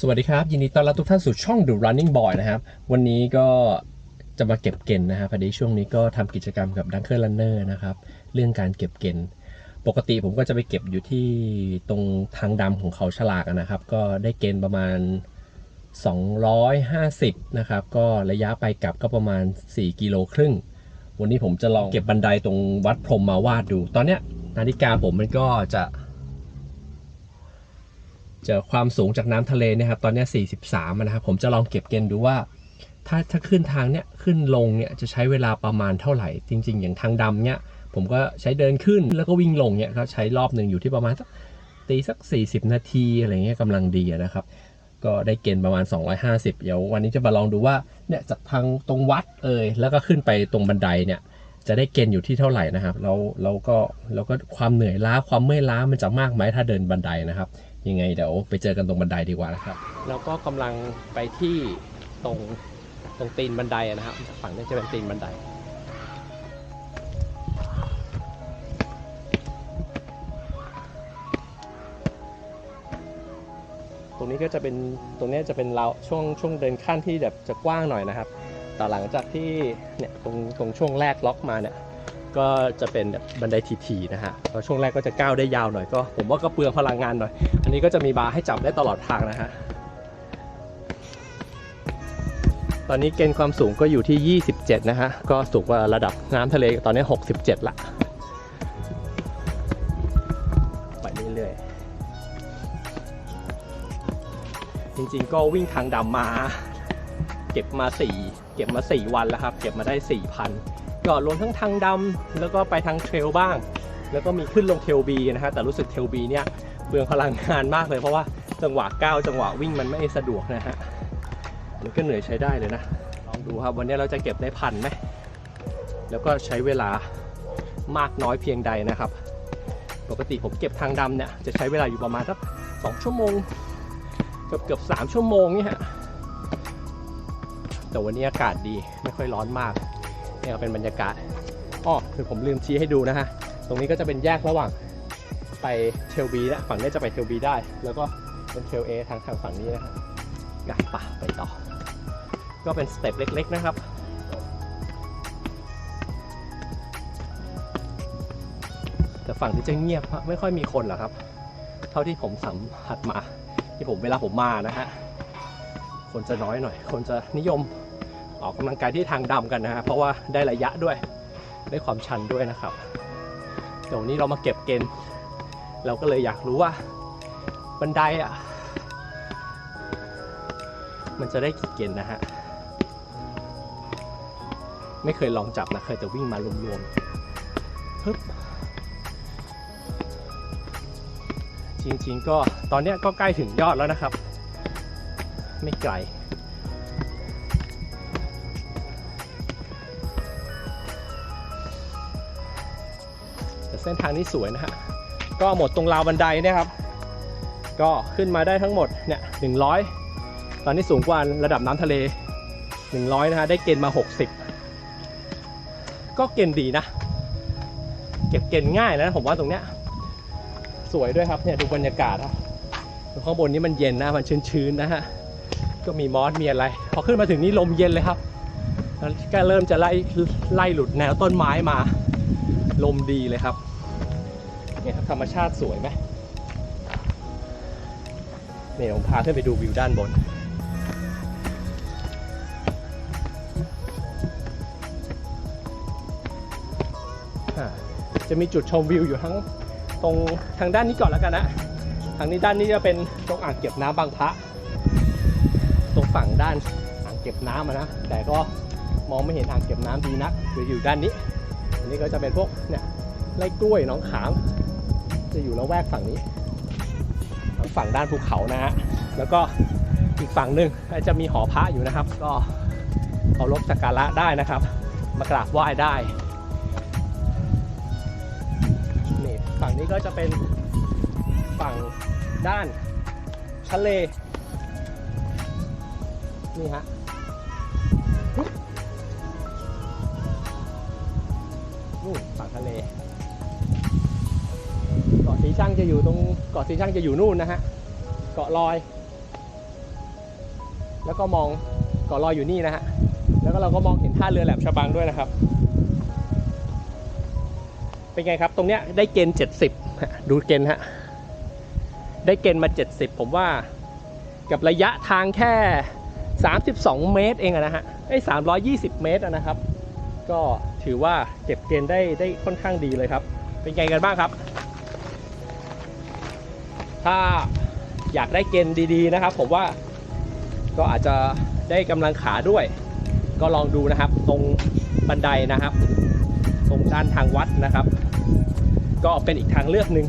สวัสดีครับ ยินดีต้อนรับทุกท่านสู่ช่อง The Running Boy นะครับ วันนี้ก็จะมาเก็บเกณฑ์นะครับพอดีช่วงนี้ก็ทำกิจกรรมกับ Dunker Runner นะครับ เรื่องการเก็บเกณฑ์ปกติผมก็จะไปเก็บอยู่ที่ตรงทางดำของเขาฉลากนะครับ ก็ได้เกณฑ์ประมาณ 250 นะครับ ก็ระยะไปกลับก็ประมาณ 4 กิโลครึ่ง วันนี้ผมจะลองเก็บบันไดตรงวัดพรมมาวาดดู ตอนเนี้ยนาฬิกาผมมันก็จะ เจอความสูงจากน้ำทะเลเนะครับตอนนี้ 43นะครับผมจะลองเก็บเกณฑ์ดูว่า ถ้าถ้าขึ้นทางเนี้ยขึ้นลงเนี่ยจะใช้เวลาประมาณเท่าไหร่ จริง ๆ อย่างทางดำเนี่ยผมก็ใช้เดินขึ้นแล้วก็วิ่งลงเนี่ยก็ใช้รอบหนึ่งอยู่ที่ประมาณสักตีสัก 40 นาทีอะไรเงี้ยกำลังดีนะครับ ก็ได้เกณฑ์ประมาณ 250 เดี๋ยววันนี้จะมาลองดูว่าเนี่ยจากทางตรงวัดเอ่ยแล้วก็ขึ้นไปตรงบันไดเนี่ยจะได้เกณฑ์อยู่ที่เท่าไหร่นะครับแล้วเราก็เราก็ความเหนื่อยล้าความเมื่อยล้ามันจะมากไหมถ้าเดินบันไดนะครับ ยังไงเดี๋ยวไปเจอกันตรงบันไดดีกว่านะครับเราก็กำลังไปที่ตรงตรงตีนบันไดนะครับ ฝั่งนี้จะเป็นตีนบันไดตรงนี้ก็จะเป็นตรงนี้จะเป็นเราช่วงช่วงเดินขั้นที่แบบจะกว้างหน่อยนะครับ แต่หลังจากที่เนี่ยตรงตรงช่วงแรกล็อกมาเนี่ย ก็จะเป็นแบบบันไดทีๆนะฮะแล้วช่วงแรกก็จะก้าวได้ยาวหน่อยก็ ผมว่าก็เปลืองพลังงานหน่อย อันนี้ก็จะมีบาร์ให้จับได้ตลอดทางนะฮะ ตอนนี้เกณฑ์ความสูงก็อยู่ที่ 27 นะฮะ ก็สูงกว่าระดับน้ำทะเลตอนนี้ 67 ละ ไปเรื่อยๆ จริงๆ ก็วิ่งทางดำมา เก็บมา 4 เก็บมา 4 วันแล้วครับ เก็บมาได้ 4,000 ก็รวมทั้งทางดำแล้วก็ไปทางเทรลบ้าง แล้วก็มีขึ้นลงเทลบีนะฮะแต่รู้สึกเทลบีเนี่ยเปลืองพลังงานมากเลยเพราะว่าจังหวะก้าวจังหวะวิ่งมันไม่สะดวกนะฮะมันก็เหนื่อยใช้ได้เลยนะ ลองดูครับวันนี้เราจะเก็บได้พันไหมแล้วก็ใช้เวลามากน้อยเพียงใดนะครับ ปกติผมเก็บทางดำเนี่ยจะใช้เวลาอยู่ประมาณสักสองชั่วโมงเกือบเกือบสามชั่วโมงนี่ฮะแต่วันนี้อากาศดีไม่ค่อยร้อนมาก นี่ยก็เป็นบรรยากาศอ้อคือผมลืมชี้ให้ดูนะฮะ ตรงนี้ก็จะเป็นแยกระหว่างไปเทลบีนะฝั่งนี้จะไปเทลบีได้ แล้วก็เป็นเทลเอทางทางฝั่งนี้นะฮะงัดป่ะไปต่อ ก็เป็นสเต็ปเล็ก ๆ นะครับแต่ฝั่งที่จะเงียบไม่ค่อยมีคนหรอกครับ เท่าที่ผมสัมผัสมา ที่ผมเวลาผมมานะฮะคนจะน้อยหน่อย คนจะนิยม ออกกำลังกายที่ทางดำกันนะฮะเพราะว่าได้ระยะด้วยได้ความชันด้วยนะครับเดี๋ยวนี้เรามาเก็บเกณฑ์เราก็เลยอยากรู้ว่าบันไดอะมันจะได้กี่เกณฑ์นะฮะไม่เคยลองจับนะเคยแต่วิ่งมารวมๆฮึบจริงๆก็ตอนนี้ก็ใกล้ถึงยอดแล้วนะครับ ไม่ไกล ส้นทางนี้สวยนะฮะก็หมดตรงราวบันไดนี่ยครับ ก็ขึ้นมาได้ทั้งหมดเนี่ยหนึ่งร้อยตอนนี้สูงกว่าระดับน้ำทะเล100นะฮะได้เกณฑ์มา60ก็เกณฑ์ดีนะ เก็บเกณฑ์ง่ายนะผมว่าตรงเนี้ยสวยด้วยครับเนี่ยดูบรรยากาศครับข้างบนนี้มันเย็นนะมันชื้นๆนะฮะก็มีมอสมีอะไร พอขึ้นมาถึงนี่ลมเย็นเลยครับแล้วก็เริ่มจะไล่ไล่หลุดแนวต้นไม้มา ลมดีเลยครับ เนี่ยครับธรรมชาติสวยไหมเนี่ยผมพาขึ้นไปดูวิวด้านบน จะมีจุดชมวิวอยู่ทั้งตรงทางด้านนี้ก่อนแล้วกันนะ ทางนี้ด้านนี้จะเป็นตรงอ่างเก็บน้ำบางพระ ตรงฝั่งด้านอ่างเก็บน้ำนะ แต่ก็มองไม่เห็นอ่างเก็บน้ำดีนักอยู่อยู่ด้านนี้ อันนี้ก็จะเป็นพวกเนี่ยไร่กล้วยน้องขาม จะอยู่ละแวกฝั่งนี้ทางฝั่งด้านภูเขานะฮะแล้วก็อีกฝั่งหนึ่งจะมีหอพระอยู่นะครับ ก็เคารพสักการะได้นะครับ มากราบไหว้ได้นี่ฝั่งนี้ก็จะเป็นฝั่งด้านทะเลนี่ฮะนู่นฝั่งทะเล กาะสีชังจะอยู่ตรงเกาะสีชังจะอยู่นู่นนะฮะเกาะลอย แล้วก็มองเกาะลอยอยู่นี่นะฮะแล้วก็เราก็มองเห็นท่าเรือแหลมฉบังด้วยนะครับ เป็นไงครับ ตรงเนี้ยได้เกณฑ์70ฮะดูเกณฑ์ฮะได้เกณฑ์มา 70 ผมว่ากับระยะทางแค่ 32 เมตรเองนะฮะไอ้ย320 เมตรนะครับ ก็ถือว่าเก็บเกณฑ์ได้ได้ค่อนข้างดีเลยครับ เป็นไงกันบ้างครับ ถ้าอยากได้เกณฑ์ดีๆนะครับ ผมว่าก็อาจจะได้กำลังขาด้วย ก็ลองดูนะครับ ตรงบันไดนะครับ ตรงด้านทางวัดนะครับ ก็เป็นอีกทางเลือกหนึ่ง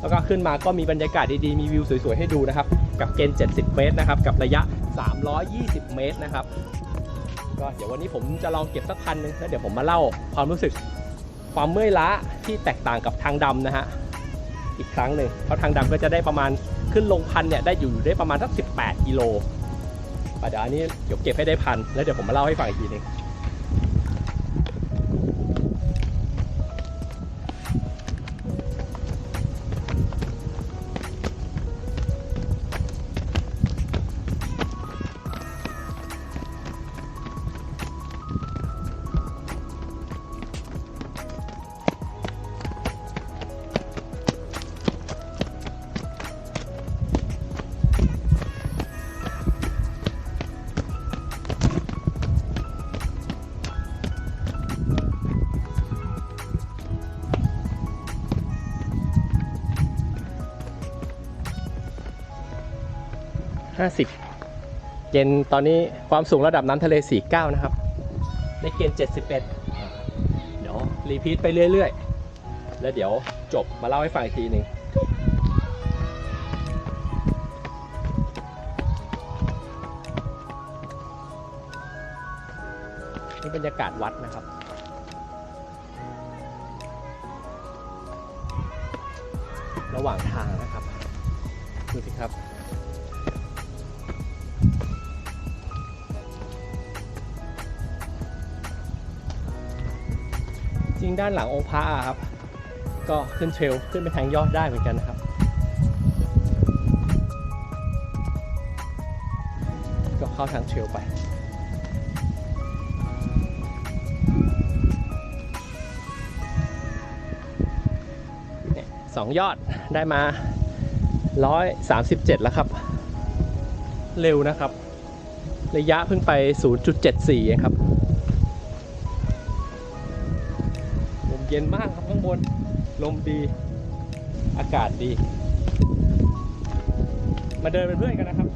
แล้วก็ขึ้นมาก็มีบรรยากาศดีๆ มีวิวสวยๆ ให้ดูนะครับ กับเกณฑ์ 70 เมตรนะครับ กับระยะ 320 เมตรนะครับ ก็เดี๋ยววันนี้ผมจะลองเก็บสักพันหนึ่งแล้วเดี๋ยวผมมาเล่าความรู้สึกความเมื่อยล้าที่แตกต่างกับทางดำนะฮะ อีกครั้งหนึ่งเพราะทางดำก็จะได้ประมาณขึ้นลงพันเนี่ยได้อยู่ได้ประมาณสัก18กิโลอ่เดี๋ยวอันนี้เดี๋ยวเก็บให้ได้พันแล้วเดี๋ยวผมมาเล่าให้ฟังอีกทีหนึง 50 เกณฑ์ตอนนี้ความสูงระดับน้ำทะเล 49 นะครับได้เกณฑ์ 71 เดี๋ยวรีพีทไปเรื่อย ๆ แล้วเดี๋ยวจบมาเล่าให้ฟังอีกทีหนึ่งนี่บรรยากาศวัดนะครับระหว่างทางนะครับ ดูสิครับ จริงด้านหลังองค์พระครับ ก็ขึ้นเทรลขึ้นไปทางยอดได้เหมือนกันนะครับ ก็เข้าทางเทรลไปสองยอดได้มา 137 แล้วครับ เร็วนะครับ ระยะเพิ่งไป 0.74เองครับ เย็นมากครับข้างบน ลมดี อากาศดี มาเดินเป็นเพื่อนกันนะครับ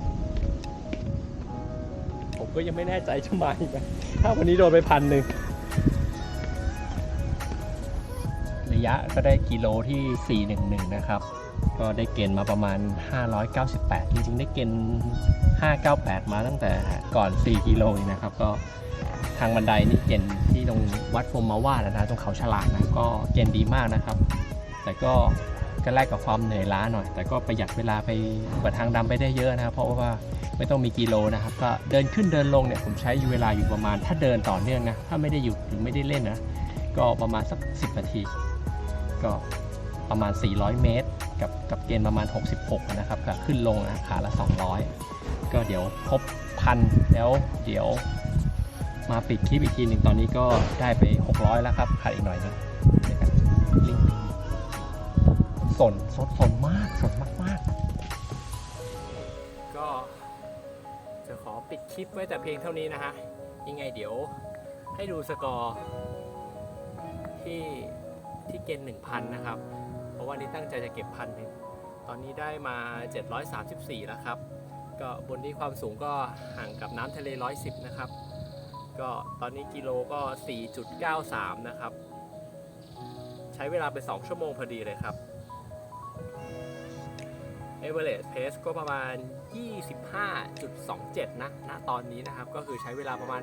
ผมก็ยังไม่แน่ใจจะมาอีกไหมถ้าวันนี้โดนไปพันหนึ่งระยะก็ได้กิโลที่ 411 นะครับ ก็ได้เกณฑ์มาประมาณ 598 จริงๆ ได้เกณฑ์ 598 มาตั้งแต่ก่อน 4 กิโลนะครับ ก็ทางบันไดนี่เกณฑ์ที่ตรงวัดพรมมาว่านะตรงเขาฉลากนะก็เกณฑ์ดีมากนะครับ แต่ก็ก็แลกกับความเหนื่อยล้าหน่อย แต่ก็ประหยัดเวลาไปกว่าทางดำไปได้เยอะนะครับเพราะว่าไม่ต้องมีกิโลนะครับ ก็เดินขึ้นเดินลงเนี่ยผมใช้เวลาอยู่ประมาณ ถ้าเดินต่อเนื่องนะ ถ้าไม่ได้หยุดหรือไม่ได้เล่นนะ ก็ประมาณสัก 10 นาที ก็ ประมาณ 400 เมตร กับกับเกณฑ์ประมาณ 66 นะครับกับขึ้นลงนะขาละ 200 ก็เดี๋ยวครบพันแล้วเดี๋ยวมาปิดคลิปอีกทีหนึ่งตอนนี้ก็ได้ไป 600 แล้วครับขาดอีกหน่อยนึงนะครับลิงสนสดสนมากสนมากมากๆก็จะขอปิดคลิปไว้แต่เพียงเท่านี้นะฮะยังไงเดี๋ยวให้ดูสกอร์ที่ที่เกณฑ์1,000 นะครับ ราะว่านี้ตั้งใจจะเก็บพันหนึ่งตอนนี้ได้มา 734 แล้วครับ ก็บนที่ความสูงก็ห่างกับน้ำทะเล 110 นะครับ ก็ตอนนี้กิโลก็ 4.93 นะครับ ใช้เวลาไป 2 ชั่วโมงพอดีเลยครับ Average Pace ก็ประมาณ 25.27 นะ ณ ตอนนี้นะครับ ก็คือใช้เวลาประมาณ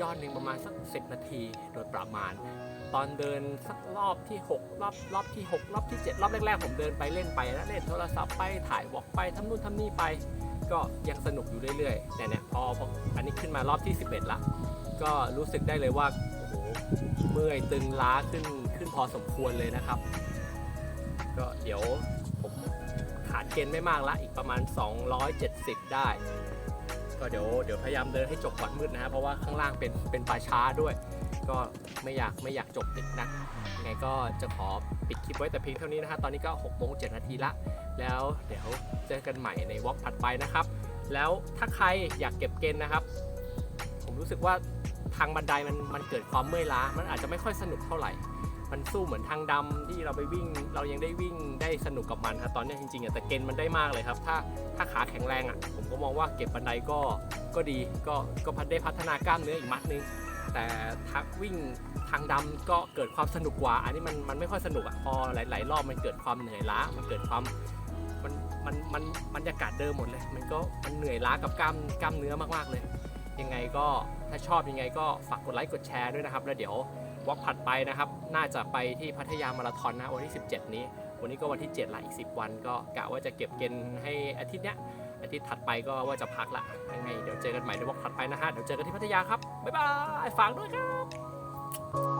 ยอดหนึ่งประมาณสัก 10 นาทีโดยประมาณ ตอนเดินสักรอบที่ 6 รอบรอบที่ 6 รอบที่ 7 รอบแรกๆ ผมเดินไปเล่นไปนะเล่นโทรศัพท์ไปถ่ายวอล์กไปทำนู่นทำนี่ไป ก็ยังสนุกอยู่เรื่อยๆแต่เนี่ยพอพออันนี้ขึ้นมารอบที่ 11 ละ ก็รู้สึกได้เลยว่าโอ้โหเมื่อยตึงล้าขึ้นขึ้นพอสมควรเลยนะครับ ก็เดี๋ยวผมขาดเกณฑ์ไม่มากละอีกประมาณ 270 ได้กก็เดี๋ยวเดี๋ยวพยายามเดินให้จบก่อนมืดนะฮะเพราะว่าข้างล่างเป็นเป็นป่าช้าด้วย ก็ไม่อยากไม่อยากจบติดนักยังไงก็จะขอปิดคลิปไว้แต่เพียงเท่านี้นะฮะตอนนี้ก็6โมง7นาทีละ แล้วเดี๋ยวเจอกันใหม่ในวอล์กถัดไปนะครับ แล้วถ้าใครอยากเก็บเกณฑ์นะครับ ผมรู้สึกว่าทางบันไดมันมันเกิดความเมื่อยล้า มันอาจจะไม่ค่อยสนุกเท่าไหร่ มันสู้เหมือนทางดำที่เราไปวิ่ง เรายังได้วิ่งได้สนุกกับมันครับตอนนี้จริงๆอะแต่เกณฑ์มันได้มากเลยครับ ถ้าถ้าขาแข็งแรงอะผมก็มองว่าเก็บบันไดก็ก็ดีก็ก็พัฒได้พัฒนากล้ามเนื้ออีกมัดนึง แต่ทักวิ่งทางดำก็เกิดความสนุกกว่า อันนี้มันมันไม่ค่อยสนุกอะพอหลายๆรอบมันเกิดความเหนื่อยล้า มันเกิดความมันมันมันบรรยากาศเดิมหมดเลย มันก็มันเหนื่อยล้ากับกล้ามกล้ามเนื้อมากๆเลย ยังไงก็ถ้าชอบยังไงก็ฝากกดไลค์กดแชร์ด้วยนะครับ แล้วเดี๋ยววอล์กถัดไปนะครับ น่าจะไปที่พัทยามาราธอนนะวันที่ 17 นี้ วันนี้ก็วันที่ 7ละอีก 10 วัน ก็กะว่าจะเก็บเกณฑ์ให้อาทิตย์เนี้ย อาทิตย์ถัดไปก็ว่าจะพักละยังไงเดี๋ยวเจอกันใหม่ในวอกถัดไปนะฮะเดี๋ยวเจอกันที่พัทยาครับบ๊ายบายฝากด้วยครับ